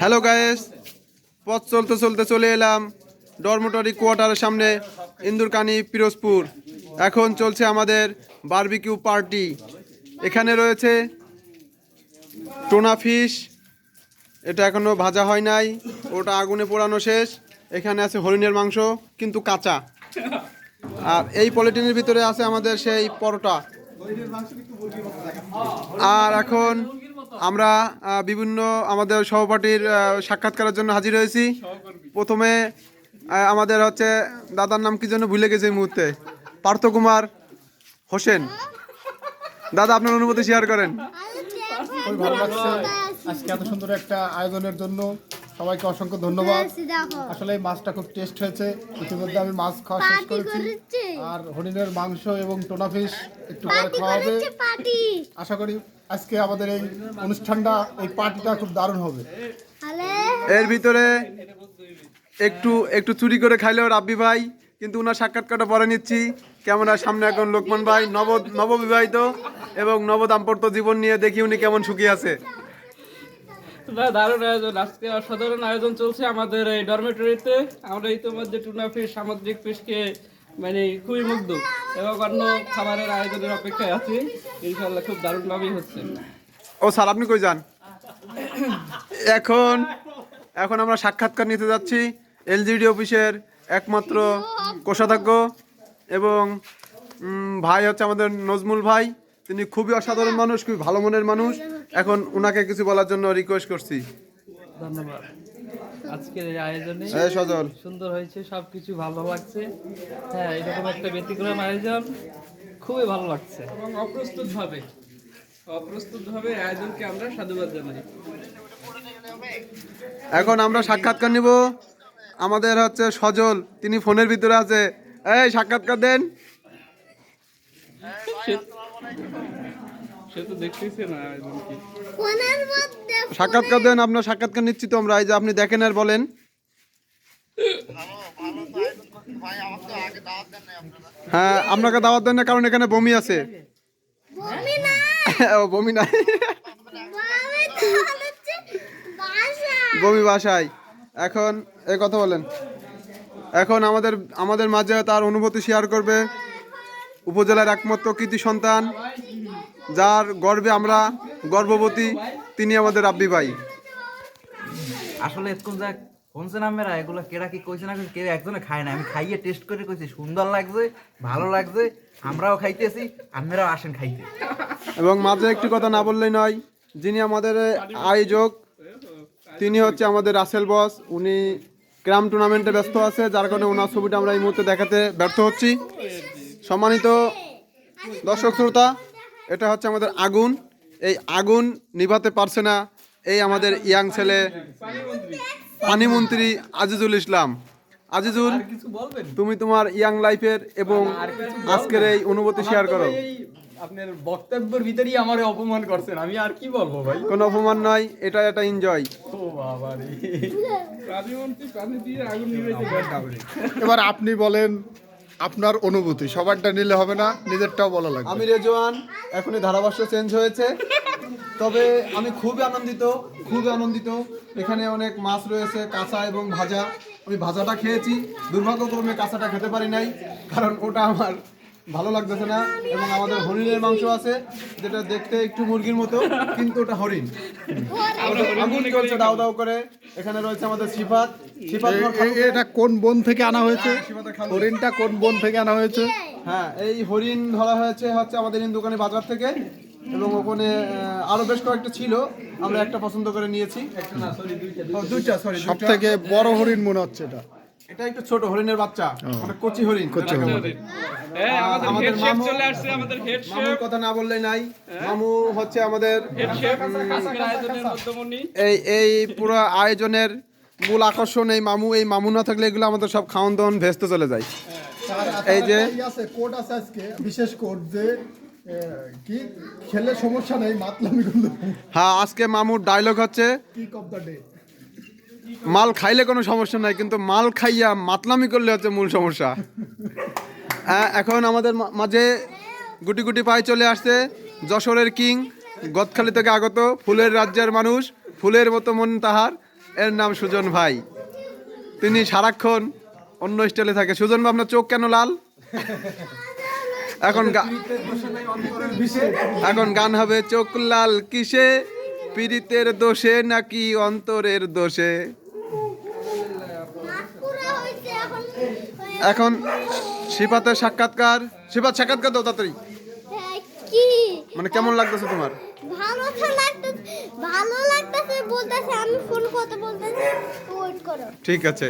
Hello guys পথ চলতে চলতে চলে এলাম ডরমোটরি কোয়ার্টারের সামনে, ইন্দুরকানি, পিরোজপুর। এখন চলছে আমাদের বারবিকিউ পার্টি। এখানে রয়েছে টোনা ফিশ। এটা এখনও ভাজা হয় নাই। ওটা আগুনে পোড়ানো শেষ। এখানে আছে হরিণের মাংস, কিন্তু কাঁচা। আর এই পলিটিনের ভিতরে আছে আমাদের সেই পরোটা। আর এখন আমরা বিভিন্ন আমাদের সহপাঠীর সাক্ষাৎকারের জন্য হাজির হয়েছি। প্রথমে আমাদের হচ্ছে দাদার নাম কি জন্য ভুলে গেছে এই মুহূর্তে? পার্থ কুমার হোসেন। দাদা আপনার অনুভূতি শেয়ার করেন। খুবই ভালো লাগছে। আজকে এত সুন্দর একটা আয়োজনের জন্য সবাইকে অসংখ্য ধন্যবাদ। আসলে এই মাছটা খুব টেস্ট হয়েছে। ইতিমধ্যে আমি মাছ খাওয়া শেষ করেছি। আর হরিণের মাংস এবং টোনা ফিশ একটু পরে পার্টি খাওয়া হবে। আশা করি আজকে আমাদের এই অনুষ্ঠানটা এই পার্টিটা খুব দারুণ হবে। এর ভিতরে একটু একটু চুরি করে খাইলেও রাব্বি ভাই কিন্তু ওনার সাক্ষাৎকারটা পরে নিচ্ছি। ক্যামেরার সামনে এখন লোকমান ভাই নব নববিবাহিত এবং নবদাম্পত্য জীবন নিয়ে দেখি উনি কেমন সুখী আছে। দারুণ আয়োজন। আজকে অসাধারণ আয়োজন চলছে আমাদের এই ডরমেটরিতে আমরা ইতিমধ্যে টুনা ফিশ সামুদ্রিক ফিশকে মানে খুবই মুগ্ধ। এবং অন্য খাবারের আয়োজনের অপেক্ষায় আছি। ইনশাল্লাহ খুব দারুণভাবেই হচ্ছে। ও স্যার আপনি কই যান? এখন এখন আমরা সাক্ষাৎকার নিতে যাচ্ছি এলজিডি অফিসের একমাত্র কোষাধ্যক্ষ এবং ভাই হচ্ছে আমাদের নজমুল ভাই। তিনি খুবই অসাধারণ মানুষ খুবই ভালো মনের মানুষ। এখন ওনাকে কিছু বলার জন্য রিকোয়েস্ট করছি। ধন্যবাদ। আজকের এই আয়োজনে এই সজল। সুন্দর হয়েছে সবকিছু ভালো লাগছে। হ্যাঁ এরকম একটা ব্যতিক্রম আয়োজন খুবই ভালো লাগছে। এবং অপ্রস্তুত ভাবে অপ্রস্তুত ভাবে আয়োজনকে আমরা সাধুবাদ জানাই। এখন আমরা সাক্ষাৎকার নিব। আমাদের হচ্ছে সজল তিনি ফোনের ভিতরে আছে। এই সাক্ষাৎকার দেন। সে তো দেখতেছে না আয়োজন কি। ফোনের মধ্যে সাক্ষাৎকার দেন আপনার সাক্ষাৎকার নিচ্ছি তো আমরা এই যে আপনি দেখেন আর বলেন। হ্যাঁ আপনাকে দাওয়াত দেন না কারণ এখানে বমি আছে। বমি না ও বমি নাই। বমি বাসায়। এখন এ কথা বলেন। এখন আমাদের আমাদের মাঝে তার অনুভূতি শেয়ার করবে। উপজেলার একমাত্র কৃতি সন্তান। যার গর্বে আমরা গর্ভবতী তিনি আমাদের রাব্বি ভাই। আসলে এরকম যা ফোনসে নামেরা এগুলো কেরা কি কইছে না কেউ একজনে খায় না। আমি খাইয়ে টেস্ট করে কইছি সুন্দর লাগছে ভালো লাগছে আমরাও খাইতেছি আপনারাও আসেন খাইতে। এবং মাঝে একটি কথা না বললেই নয় যিনি আমাদের আয়োজক তিনি হচ্ছে আমাদের রাসেল বস। উনি ক্রাম টুর্নামেন্টে ব্যস্ত আছে যার কারণে ওনার ছবিটা আমরা এই মুহূর্তে দেখাতে ব্যর্থ হচ্ছি। সম্মানিত দর্শক শ্রোতা এটা হচ্ছে আমাদের আগুন। এই আগুন নিভাতে পারছে না এই আমাদের ইয়াং ছেলে পানিমন্ত্রী আজিজুল ইসলাম। আজিজুল তুমি তোমার ইয়াং লাইফের এবং আজকের এই অনুভূতি শেয়ার করো। আপনার বক্তব্যের ভিতরেই আমার অপমান করছেন। আমি আর কি বলব ভাই? কোনো অপমান নয় এটা একটা এনজয় ও বাবা রে। এবার আপনি বলেন আপনার অনুভূতি, সবারটা নিলে হবে না, নিজেরটাও বলা লাগবে। আমি রেজওয়ান, এখনই ধারাভাষ্য চেঞ্জ হয়েছে। তবে আমি খুবই আনন্দিত খুবই আনন্দিত। এখানে অনেক মাছ রয়েছে, কাঁচা এবং ভাজা। আমি ভাজাটা খেয়েছি, দুর্ভাগ্যক্রমে কাঁচাটা খেতে পারি নাই, কারণ ওটা আমার ভালো লাগতেছে না এবং আমাদের হরিণের মাংস আছে যেটা দেখতে একটু মুরগির মতো কিন্তু ওটা হরিণ। আগুন চলছে দাও দাও করে। এখানে রয়েছে আমাদের সিফাত। সিফাত এটা কোন বন থেকে আনা হয়েছে? হরিণটা কোন বন থেকে আনা হয়েছে? হ্যাঁ এই হরিণ ধরা হয়েছে হচ্ছে আমাদের এই দোকানে বাজার থেকে এবং ওখানে আরও বেশ কয়েকটা ছিল। আমরা একটা পছন্দ করে নিয়েছি। দুইটা সরি সব থেকে বড় হরিণ মনে হচ্ছে এটা। এটা একটু ছোট হরিণের বাচ্চা মানে কচি হরিণ। কচি হরিণ। হ্যাঁ আমাদের শেফ মামু- চলে আসছে আমাদের হেড মামুর কথা না বললেই নাই। মামু হচ্ছে আমাদের হেড শেফ এই এই পুরো আয়োজনের মূল আকর্ষণ এই মামু। এই মামু না থাকলে এগুলো আমাদের সব খাওয়ান দাওয়ান ভেস্তে চলে যায়। এই যে আছে কোড আছে আজকে বিশেষ কোড যে কি? খেলে সমস্যা নেই মাতলামি হ্যাঁ আজকে মামুর ডায়লগ হচ্ছে কিক অফ দ্য ডে মাল খাইলে কোনো সমস্যা নাই, কিন্তু মাল খাইয়া মাতলামি করলে হচ্ছে মূল সমস্যা। হ্যাঁ এখন আমাদের মাঝে গুটি গুটি পায়ে চলে আসছে, যশোরের কিং, গদখালি থেকে আগত ফুলের রাজ্যের মানুষ, ফুলের মতো মন তাহার, এর নাম সুজন ভাই। তিনি সারাক্ষণ অন্য স্টাইলে থাকে। সুজন ভাই, আপনার চোখ কেন লাল? এখন এখন গান হবে চোখ লাল কিসে? পীড়িতের দোষে নাকি অন্তরের দোষে পুরা হইছে এখন এখন শিপাতের সাক্ষাৎকার শিপাত সাক্ষাৎকার দাও তাড়াতাড়ি। হ্যাঁ, কি? মানে কেমন লাগতেছে তোমার? ভালো তো লাগতেছে ভালো লাগতেছে বলতেছে আমি ফোন কথা বলতেছি ওয়েট করো। ঠিক আছে।